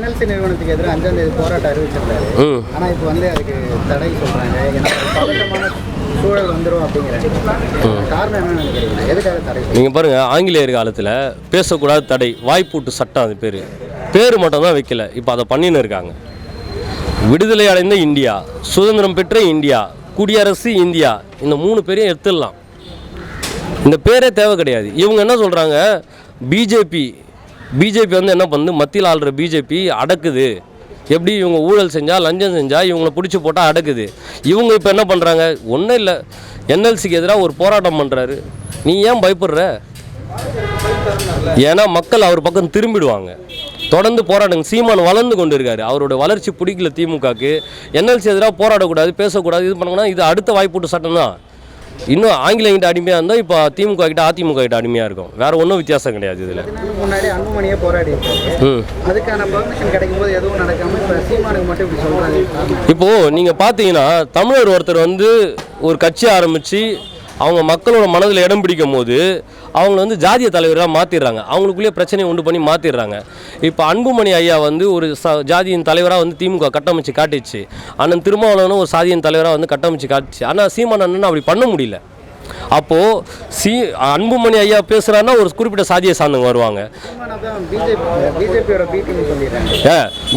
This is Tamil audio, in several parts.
என்எல்சி நிறுவனத்துக்கு எதிராக அஞ்சாம் தேதி போராட்டம் அறிவிச்சிருந்தாரு. ஆனா இப்போ வந்து அதுக்கு தடை சொல்றாங்க. பதட்டமான சூழல் வந்துடும் அப்படிங்கிறாங்க காரணம் என்னன்னு நினைக்கிறீங்க எதுக்காக தடை நீங்கள் பாருங்கள் ஆங்கிலேயர் காலத்தில் பேசக்கூடாது தடை வாய்ப்பூட்டு சட்டம் அது பேர். பேர் மட்டும் தான் வைக்கல. இப்போ அதை பண்ணின்னு இருக்காங்க. விடுதலை அடைந்த இந்தியா சுதந்திரம் பெற்ற இந்தியா குடியரசு இந்தியா இந்த மூணு பேரையும் எடுத்துடலாம். இந்த பேரே தேவை கிடையாது. இவங்க என்ன சொல்கிறாங்க பிஜேபி பிஜேபி வந்து என்ன பண்ணுது? மத்தியில் ஆள்ற பிஜேபி அடக்குது. எப்படி இவங்க ஊழல் செஞ்சால் லஞ்சம் செஞ்சால் இவங்களை பிடிச்சி போட்டால் அடக்குது. இவங்க இப்போ என்ன பண்ணுறாங்க ஒன்றும் இல்லை. என்எல்சிக்கு எதிராக ஒரு போராட்டம் பண்ணுறாரு நீ ஏன் பயப்படுற? ஏன்னா மக்கள் அவர் பக்கம் திரும்பிடுவாங்க. தொடர்ந்து போராடுங்க சீமான் வளர்ந்து கொண்டு இருக்காரு அவரோட வளர்ச்சி பிடிக்கல திமுகக்கு. என்எல்சி எதிராக போராடக்கூடாது பேசக்கூடாது இது பண்ணக்கூடாது இது அடுத்த வாய்ப்பூட்டு சட்டம் தான் இன்னும் ஆங்கிலேயங்கிட்ட அடிமையாக இருந்தால் இப்போ திமுக கிட்ட அதிமுக கிட்ட அடிமையாக இருக்கும். வேற ஒன்றும் வித்தியாசம் கிடையாது இதில். முன்னாடி அன்புமணியே போராடி அதுக்கான பெர்மிஷன் கிடைக்கும் போது எதுவும் நடக்காம இப்போ சீமானுக்கு மட்டும் இப்படி சொல்றாங்க இப்போது நீங்கள் பார்த்தீங்கன்னா தமிழர் ஒருத்தர் வந்து ஒரு கட்சி ஆரம்பித்து அவங்க மக்களோட மனதில் இடம் பிடிக்கும் போது அவங்கள வந்து ஜாதிய தலைவராக மாற்றிடுறாங்க அவங்களுக்குள்ளேயே பிரச்சனையை உண்டு பண்ணி மாற்றிடுறாங்க இப்போ அன்புமணி ஐயா வந்து ஒரு ச ஜாதியின் தலைவராக வந்து திமுக கட்டமைச்சு காட்டிச்சு. அண்ணன் திருமாவளவனும் ஒரு சாதியின் தலைவராக வந்து கட்டமைச்சு காட்டுச்சு. ஆனால் சீமான் அண்ணன் அப்படி பண்ண முடியல. அப்போது சி அன்புமணி ஐயா பேசுகிறாருன்னா ஒரு குறிப்பிட்ட சாதியை சார்ந்தவங்க வருவாங்க. பிஜேபியோட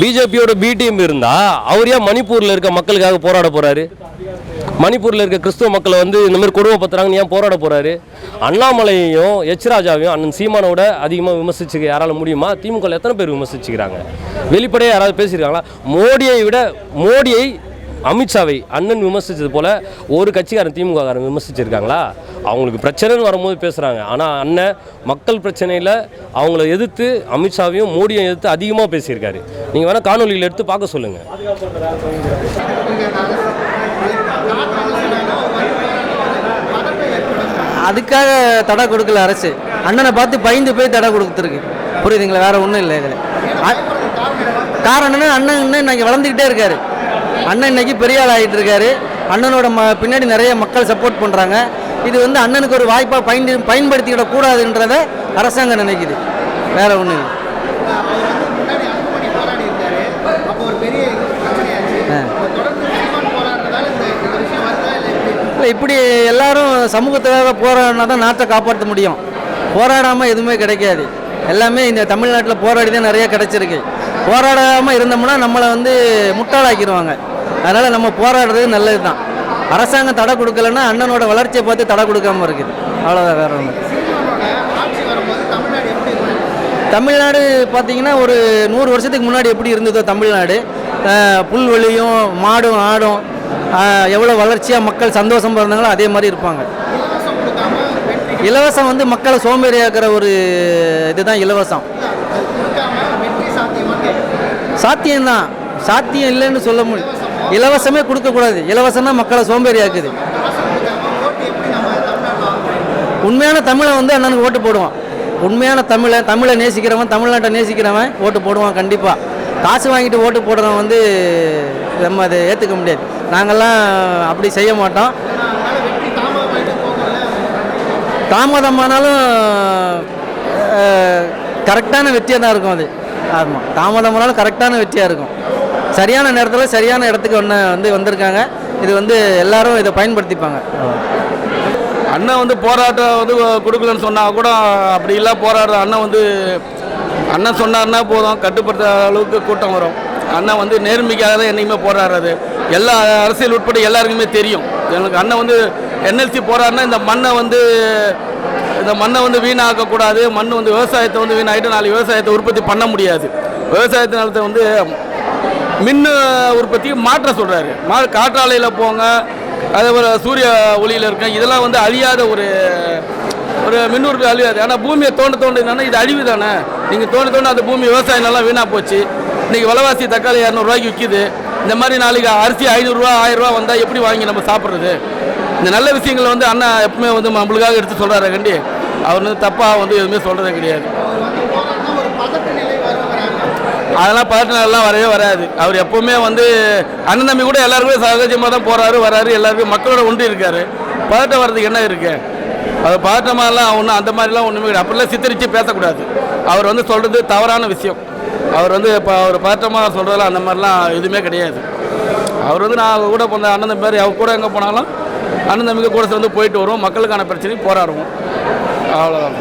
பிஜேபியோட பி டீம் இருந்தால் அவர் ஏன் மணிப்பூரில் இருக்க மக்களுக்காக போராட போகிறாரு மணிப்பூரில் இருக்க கிறிஸ்துவ மக்களை வந்து இந்த மாதிரி கொடுமைப்படுத்துறாங்கன்னு ஏன் போராட போகிறாரு அண்ணாமலையையும் எச் ராஜாவையும் அண்ணன் சீமானோட அதிகமாக விமர்சிச்சுக்க யாரால முடியுமா? திமுக எத்தனை பேர் விமர்சிச்சுக்கிறாங்க? வெளிப்படையாக யாராவது பேசியிருக்காங்களா? மோடியை விட மோடியை அமித்ஷாவை அண்ணன் விமர்சித்தது போல் ஒரு கட்சிக்காரன் திமுககாரன் விமர்சிச்சிருக்காங்களா? அவங்களுக்கு பிரச்சனைன்னு வரும்போது பேசுகிறாங்க ஆனால் அண்ணன் மக்கள் பிரச்சனையில் அவங்கள எதிர்த்து அமித்ஷாவையும் மோடியை எதிர்த்து அதிகமாக பேசியிருக்காரு. நீங்கள் வேணால் காணொலியில் எடுத்து பார்க்க சொல்லுங்கள் அதுக்காக தடை கொடுக்கல அரசு. அண்ணனை பார்த்து பயந்து போய் தடை கொடுத்துருக்கு. புரியுதுங்களா? வேற ஒன்றும் இல்லை இதில். காரணம் என்னன்னா அண்ணன் இன்னும் இன்னைக்கு வளர்ந்துக்கிட்டே இருக்காரு. அண்ணன் இன்னைக்கு பெரிய ஆள் ஆகிட்டு இருக்காரு. அண்ணனோட ம பின்னாடி நிறைய மக்கள் சப்போர்ட் பண்ணுறாங்க இது வந்து அண்ணனுக்கு ஒரு வாய்ப்பாக பயன் பயன்படுத்திக்கிட கூடாதுன்றத அரசாங்கம் நினைக்குது. வேற ஒன்றும் இல்லை இப்படி எல்லாரும் சமூகத்துக்காக போராடினா தான் நாட்டை காப்பாற்ற முடியும். போராடாமல் எதுவுமே கிடைக்காது. எல்லாமே இந்த தமிழ்நாட்டில் போராடி தான் நிறைய கிடைச்சிருக்கு. போராடாமல் இருந்தோம்னா நம்மளை வந்து முட்டாளாக்கிடுவாங்க. அதனால் நம்ம போராடுறது நல்லது தான் அரசாங்கம் தடை கொடுக்கலன்னா அண்ணனோட வளர்ச்சியை பார்த்து தடை கொடுக்காம இருக்குது. அவ்வளோதான் வேற ஒன்று தமிழ்நாடு பார்த்திங்கன்னா பார்த்தீங்கன்னா ஒரு நூறு வருஷத்துக்கு முன்னாடி எப்படி இருந்ததோ தமிழ்நாடு. புல்வெளியும் மாடும் ஆடும் எவ்வளோ வளர்ச்சியாக மக்கள் சந்தோஷம் இருந்தாங்களோ அதே மாதிரி இருப்பாங்க. இலவசம் வந்து மக்களை சோம்பேறியாக்குற ஒரு இதுதான் இலவசம். சாத்தியம்தான். சாத்தியம் இல்லைன்னு சொல்ல முடியும் இலவசமே கொடுக்கக்கூடாது. இலவசம்னா மக்களை சோம்பேறியாக்குது. உண்மையான தமிழை வந்து அண்ணனுக்கு ஓட்டு போடுவான். உண்மையான தமிழை தமிழை நேசிக்கிறவன் தமிழ்நாட்டை நேசிக்கிறவன் ஓட்டு போடுவான் கண்டிப்பாக காசு வாங்கிட்டு ஓட்டு போடுறவன் வந்து நம்ம அதை ஏற்றுக்க முடியாது. நாங்கள்லாம் அப்படி செய்ய மாட்டோம். தாமதமானாலும் கரெக்டான வெற்றியாக தான் இருக்கும் அது. ஆமாம் தாமதமானாலும் கரெக்டான வெற்றியாக இருக்கும். சரியான நேரத்தில் சரியான இடத்துக்கு ஒன்று வந்து வந்திருக்காங்க. இது வந்து எல்லாரும் இதை பயன்படுத்திப்பாங்க. அண்ணன் வந்து போராட்டம் வந்து கொடுக்கலன்னு சொன்னால் கூட அப்படி இல்லை போராடுற அண்ணன் வந்து அண்ணன் சொன்னார்னா போதும். கட்டுப்படுத்துகிற அளவுக்கு கூட்டம் வரும். அண்ணன் வந்து நேர்மைக்காக தான் என்றைக்குமே போராடுறது எல்லா அரசியல் உட்பட எல்லாருக்குமே தெரியும். எனக்கு அண்ணன் வந்து என்எல்சி போராடினா இந்த மண்ணை வந்து இந்த மண்ணை வந்து வீணாக்கக்கூடாது. மண் வந்து விவசாயத்தை வந்து வீணாகிட்டு நாளைக்கு விவசாயத்தை உற்பத்தி பண்ண முடியாது. விவசாயத்து நிலத்தை வந்து மின் உற்பத்திக்கு மாற்ற சொல்கிறாரு மா காற்றாலையில் போங்க அதே போல் சூரிய ஒளியில் இருக்க இதெல்லாம் வந்து அழியாத ஒரு ஒரு மின் உற்பத்தி அழியாது. ஆனால் பூமியை தோண்ட தோண்டினா என்னன்னா இது அழிவு தானே. நீங்கள் தோண்ட தோண்ட அந்த பூமி விவசாயம் நல்லா வீணாக போச்சு. இன்றைக்கி விலைவாசி தக்காளி இரநூறுவாய்க்கு விற்கிது இந்த மாதிரி நாளைக்கு அரிசி ஐநூறுரூவா ஆயிரரூவா வந்தால் எப்படி வாங்கி நம்ம சாப்பிட்றது? இந்த நல்ல விஷயங்களை வந்து அண்ணா எப்பவுமே வந்து நம்மளுக்காக எடுத்து சொல்கிறாரு கண்டி. அவர் வந்து தப்பாக வந்து எதுவுமே சொல்கிறதே கிடையாது. அதெல்லாம் பதட்டினெல்லாம் வரவே வராது. அவர் எப்பவுமே வந்து அண்ணன் தம்பி கூட எல்லாருக்குமே சகஜமாக தான் போகிறாரு வராரு எல்லாருக்கும் மக்களோட ஒன்று இருக்காரு. பதட்டம் வர்றதுக்கு என்ன இருக்கு? அது பதட்டமாலாம் ஒன்றும் அந்த மாதிரிலாம் ஒன்றுமே கிடையாது. அப்படிலாம் சித்தரித்து பேசக்கூடாது. அவர் வந்து சொல்கிறது தவறான விஷயம். அவர் வந்து இப்போ அவர் பதட்டமாக சொல்கிறதுல அந்த மாதிரிலாம் எதுவுமே கிடையாது. அவர் வந்து நான் கூட போன அண்ணன் தம்பி அவர் கூட எங்கே போனாலும் அண்ணன் தம்பிக்கு கூட சேர்ந்து போயிட்டு வருவோம். மக்களுக்கான பிரச்சனையும் போராடுவோம். அவ்வளோதான்